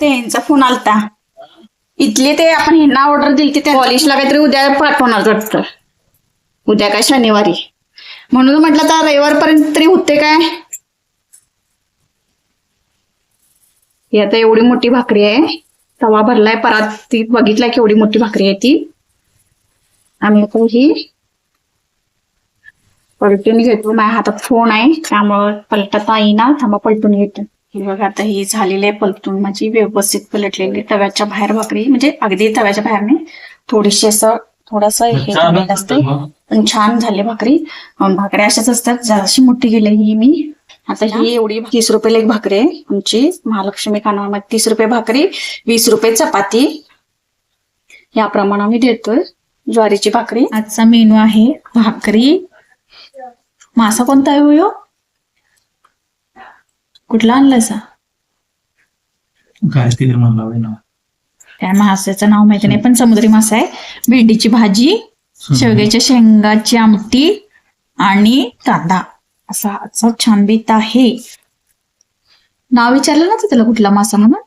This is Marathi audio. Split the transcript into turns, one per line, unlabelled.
ते यांचा फोन आलता. इथले ते आपण ह्यांना ऑर्डर दिली त्या पॉलिशला काहीतरी उद्या पाठवणार वाटतं. उद्या काय शनिवारी. म्हणून म्हटलं तर रविवारपर्यंत तरी होते काय? ही आता एवढी मोठी भाकरी आहे. तवा भरलाय परात. ती बघितलाय केवढी मोठी भाकरी आहे ती. आम्ही आता ही पलटून घेतो. माझ्या हातात फोन आहे. त्यामुळं पलटता येईना थांबा पलटून घेतो. बघा आता ही झालेली आहे. पलटून माझी व्यवस्थित पलटलेली तव्याच्या बाहेर भाकरी. म्हणजे अगदी तव्याच्या बाहेर नाही. थोडीशी असं थोडस हे झालेलं असते पण छान झाले भाकरी. भाकऱ्या अशाच असतात. जराशी मोठी गेली ही मी. आता ही एवढी तीस रुपयाला एक भाकरी आहे. आमची महालक्ष्मी खानामध्ये तीस रुपये भाकरी वीस रुपये चपाती. याप्रमाणे आम्ही देतोय. ज्वारीची भाकरी. आजचा मेनू आहे भाकरी. मासा कोणता आहे हो? ह्यो? कुठला आणलायसा?
काय ते म्हणला
त्या माशाचं नाव माहिती नाही पण समुद्री मासा आहे. भेंडीची भाजी शेवग्याच्या शेंगाची आमटी आणि कांदा. असा असा छान बेत आहे. नाव विचारलं ना त्याला कुठला मासा म्हणून?